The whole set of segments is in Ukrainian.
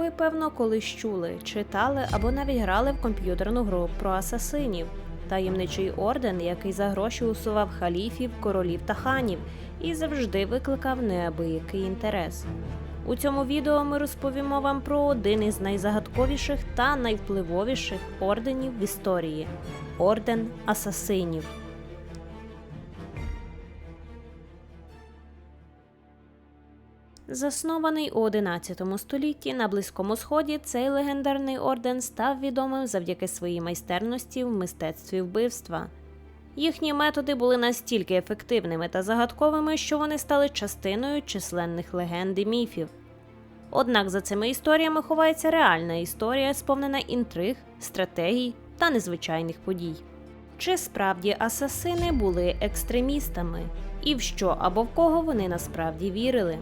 Ви, певно, колись чули, читали або навіть грали в комп'ютерну гру про асасинів, таємничий орден, який за гроші усував халіфів, королів та ханів і завжди викликав неабиякий інтерес. У цьому відео ми розповімо вам про один із найзагадковіших та найвпливовіших орденів в історії орден асасинів. Заснований у 11 столітті на Близькому Сході, цей легендарний орден став відомим завдяки своїй майстерності в мистецтві вбивства. Їхні методи були настільки ефективними та загадковими, що вони стали частиною численних легенд і міфів. Однак за цими історіями ховається реальна історія, сповнена інтриг, стратегій та незвичайних подій. Чи справді асасини були екстремістами, і в що або в кого вони насправді вірили?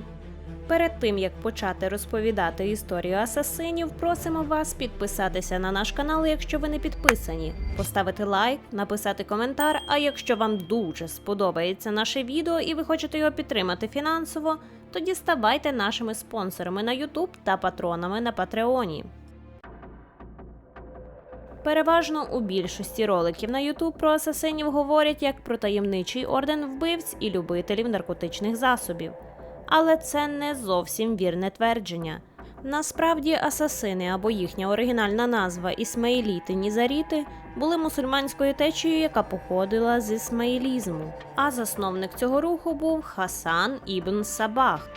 Перед тим як почати розповідати історію асасинів, просимо вас підписатися на наш канал, якщо ви не підписані, поставити лайк, написати коментар. А якщо вам дуже сподобається наше відео і ви хочете його підтримати фінансово, тоді ставайте нашими спонсорами на YouTube та патронами на Патреоні. Переважно у більшості роликів на YouTube про асасинів говорять як про таємничий орден вбивць і любителів наркотичних засобів. Але це не зовсім вірне твердження. Насправді, асасини або їхня оригінальна назва Ісмаїліти Нізаріти були мусульманською течією, яка походила з ісмаїлізму. А засновник цього руху був Хасан ібн Сабах.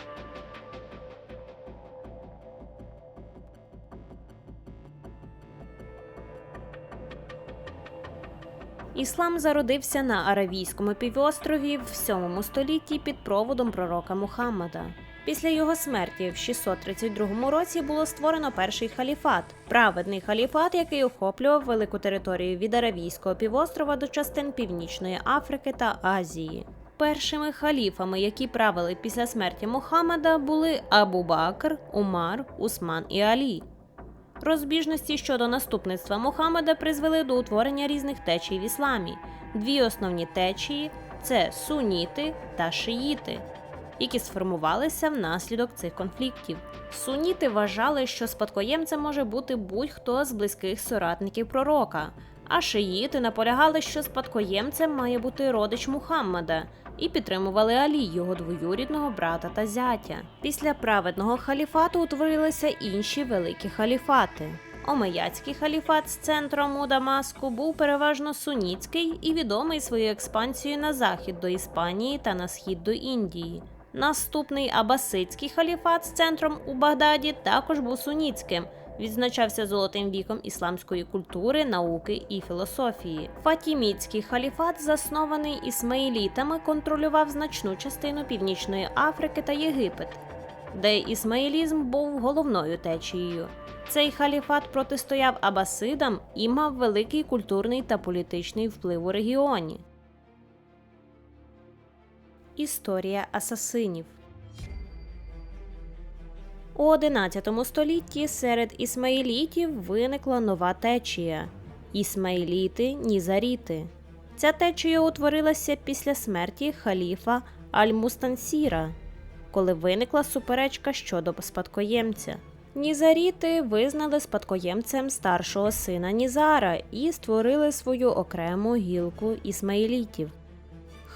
Іслам зародився на Аравійському півострові в 7 столітті під проводом пророка Мухаммада. Після його смерті в 632 році було створено перший халіфат праведний халіфат, який охоплював велику територію від Аравійського півострова до частин Північної Африки та Азії. Першими халіфами, які правили після смерті Мухаммада, були Абу Бакр, Умар, Усман і Алі. Розбіжності щодо наступництва Мухаммеда призвели до утворення різних течій в ісламі. Дві основні течії це суніти та шиїти, які сформувалися внаслідок цих конфліктів. Суніти вважали, що спадкоємцем може бути будь-хто з близьких соратників пророка, а шиїти наполягали, що спадкоємцем має бути родич Мухаммада, і підтримували Алі, його двоюрідного брата та зятя. Після праведного халіфату утворилися інші великі халіфати. Омеяцький халіфат з центром у Дамаску був переважно суніцький і відомий своєю експансією на захід до Іспанії та на схід до Індії. Наступний Абасидський халіфат з центром у Багдаді також був суніцьким. Відзначався золотим віком ісламської культури, науки і філософії. Фатімітський халіфат, заснований ісмаїлітами, контролював значну частину Північної Африки та Єгипет, де ісмаїлізм був головною течією. Цей халіфат протистояв абасидам і мав великий культурний та політичний вплив у регіоні. Історія асасинів у 11 столітті серед ісмаїлітів виникла нова течія ісмаїліти Нізаріти. Ця течія утворилася після смерті халіфа Аль-Мустансіра, коли виникла суперечка щодо спадкоємця. Нізаріти визнали спадкоємцем старшого сина Нізара і створили свою окрему гілку ісмаїлітів.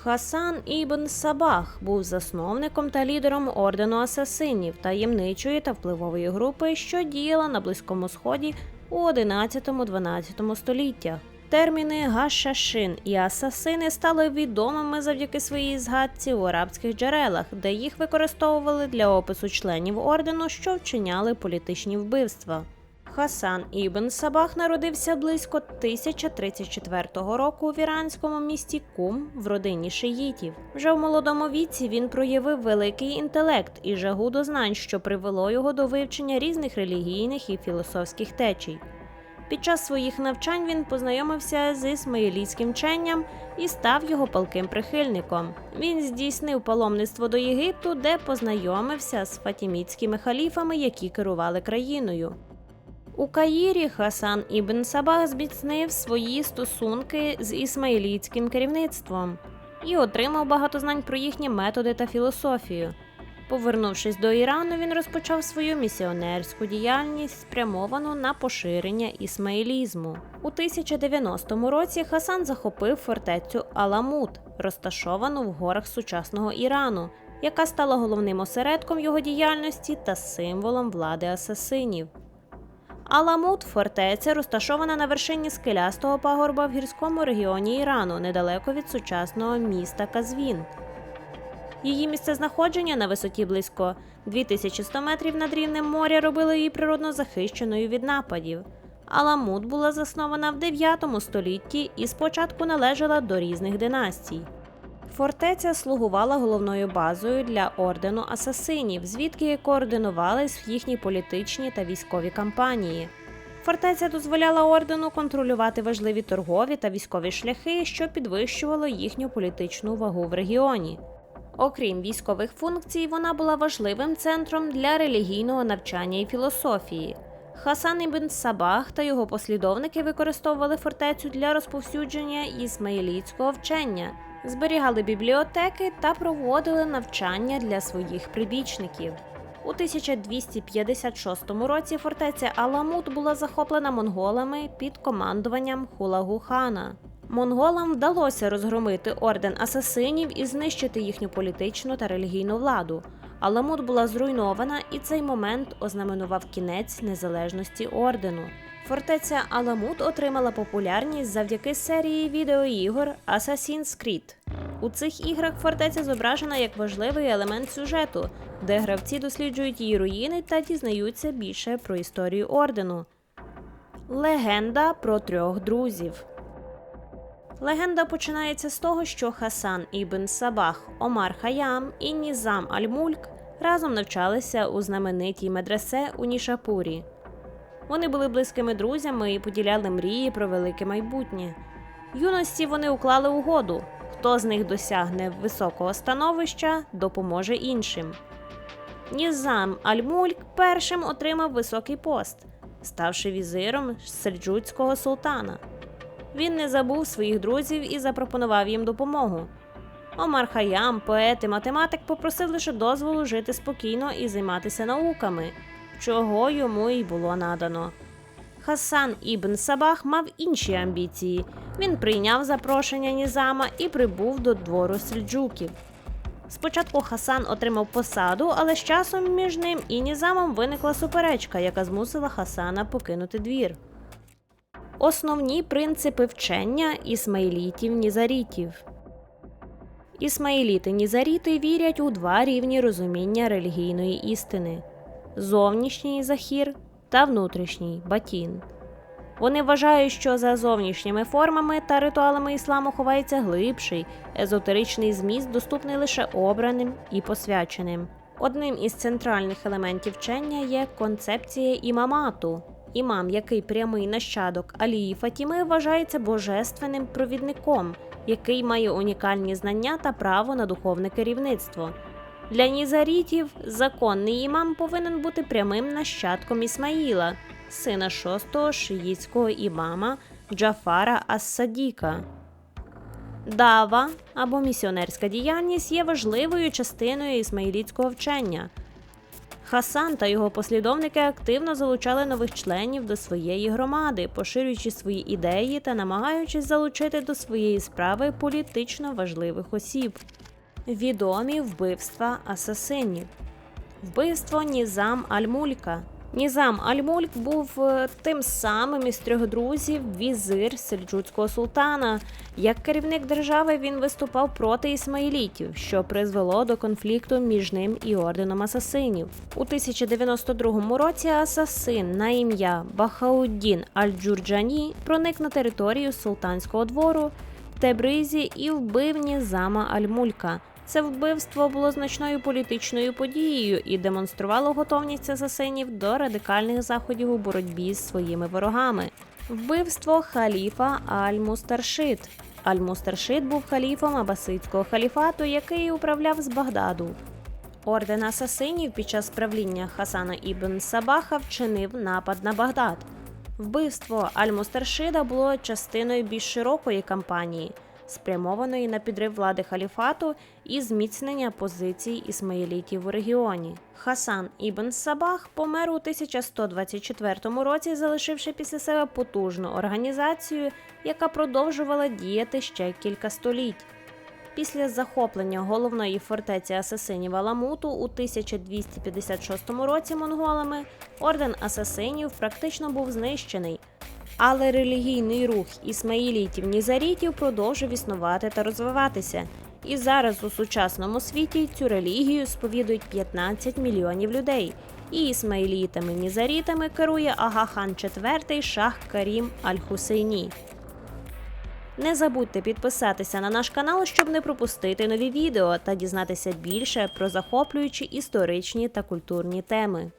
Хасан Ібн Сабах був засновником та лідером ордену асасинів таємничої та впливової групи, що діяла на Близькому Сході у 11-12 століттях. Терміни гашашин і асасини стали відомими завдяки своїй згадці у арабських джерелах, де їх використовували для опису членів ордену, що вчиняли політичні вбивства. Хасан Ібн Сабах народився близько 1034 року в іранському місті Кум в родині шиїтів. Вже в молодому віці він проявив великий інтелект і жагу до знань, що привело його до вивчення різних релігійних і філософських течій. Під час своїх навчань він познайомився з ісмаїлійським вченням і став його палким прихильником. Він здійснив паломництво до Єгипту, де познайомився з фатімітськими халіфами, які керували країною. У Каїрі Хасан Ібн Сабах зміцнив свої стосунки з ісмаїлітським керівництвом і отримав багато знань про їхні методи та філософію. Повернувшись до Ірану, він розпочав свою місіонерську діяльність, спрямовану на поширення ісмаїлізму. У 1090 році Хасан захопив фортецю Аламут, розташовану в горах сучасного Ірану, яка стала головним осередком його діяльності та символом влади асасинів. Аламут фортеця розташована на вершині скелястого пагорба в гірському регіоні Ірану, недалеко від сучасного міста Казвін. Її місцезнаходження на висоті близько 2100 метрів над рівнем моря робило її природно захищеною від нападів. Аламут була заснована в 9 столітті і спочатку належала до різних династій. Фортеця слугувала головною базою для ордену асасинів, звідки координувались їхні політичні та військові кампанії. Фортеця дозволяла ордену контролювати важливі торгові та військові шляхи, що підвищувало їхню політичну вагу в регіоні. Окрім військових функцій, вона була важливим центром для релігійного навчання і філософії. Хасан ібн Сабах та його послідовники використовували фортецю для розповсюдження ісмаїлітського вчення, зберігали бібліотеки та проводили навчання для своїх прибічників. У 1256 році фортеця Аламут була захоплена монголами під командуванням Хулагу хана. Монголам вдалося розгромити орден асасинів і знищити їхню політичну та релігійну владу. Аламут була зруйнована, і цей момент ознаменував кінець незалежності ордену. Фортеця Аламут отримала популярність завдяки серії відеоігор Assassin's Creed. У цих іграх фортеця зображена як важливий елемент сюжету, де гравці досліджують її руїни та дізнаються більше про історію ордену. Легенда про трьох друзів. Легенда починається з того, що Хасан ібн Сабах, Омар Хаям і Нізам Аль-Мульк разом навчалися у знаменитій медресе у Нішапурі. Вони були близькими друзями і поділяли мрії про велике майбутнє. Юності вони уклали угоду: хто з них досягне високого становища, допоможе іншим. Нізам Аль-Мульк першим отримав високий пост, ставши візиром сельджуцького султана. Він не забув своїх друзів і запропонував їм допомогу. Омар Хаям, поет і математик, попросив лише дозволу жити спокійно і займатися науками, чого йому й було надано. Хасан Ібн Сабах мав інші амбіції. Він прийняв запрошення Нізама і прибув до двору сельджуків. Спочатку Хасан отримав посаду, але з часом між ним і Нізамом виникла суперечка, яка змусила Хасана покинути двір. Основні принципи вчення ісмаїлітів-нізарітів. Ісмаїліти-нізаріти вірять у два рівні розуміння релігійної істини: зовнішній захір та внутрішній батін. Вони вважають, що за зовнішніми формами та ритуалами ісламу ховається глибший, езотеричний зміст, доступний лише обраним і посвяченим. Одним із центральних елементів вчення є концепція імамату. Імам, який прямий нащадок Алії Фатіми, вважається божественним провідником, який має унікальні знання та право на духовне керівництво. Для нізарітів законний імам повинен бути прямим нащадком Ісмаїла, сина шостого шиїцького імама Джафара Ас-Садіка. Дава або місіонерська діяльність є важливою частиною ісмаїлітського вчення. Хасан та його послідовники активно залучали нових членів до своєї громади, поширюючи свої ідеї та намагаючись залучити до своєї справи політично важливих осіб. Відомі вбивства асасинів. Вбивство Нізам Аль-Мулька. Нізам Аль-Мульк був е, тим самим із трьох друзів візир сельджуцького султана. Як керівник держави він виступав проти ісмаїлітів, що призвело до конфлікту між ним і орденом асасинів. У 1092 році асасин на ім'я Бахауддін Аль-Джурджані проник на територію султанського двору в Тебризі і вбив Нізама Аль-Мулька. Це вбивство було значною політичною подією і демонструвало готовність асасинів до радикальних заходів у боротьбі з своїми ворогами. Вбивство халіфа Аль-Мустаршид. Аль-Мустаршид був халіфом абасидського халіфату, який управляв з Багдаду. Орден асасинів під час правління Хасана ібн Сабаха вчинив напад на Багдад. Вбивство Аль-Мустаршида було частиною більш широкої кампанії. Спрямованої на підрив влади халіфату і зміцнення позицій ісмаїлітів у регіоні. Хасан Ібн Сабах помер у 1124 році, залишивши після себе потужну організацію, яка продовжувала діяти ще кілька століть. Після захоплення головної фортеці асасинів Аламуту у 1256 році монголами орден асасинів практично був знищений, але релігійний рух ісмаїлітів-нізарітів продовжив існувати та розвиватися. І зараз у сучасному світі цю релігію сповідують 15 мільйонів людей. І ісмаїлітами-нізарітами керує Агахан IV Шах Карім Аль-Хусейні. Не забудьте підписатися на наш канал, щоб не пропустити нові відео та дізнатися більше про захоплюючі історичні та культурні теми.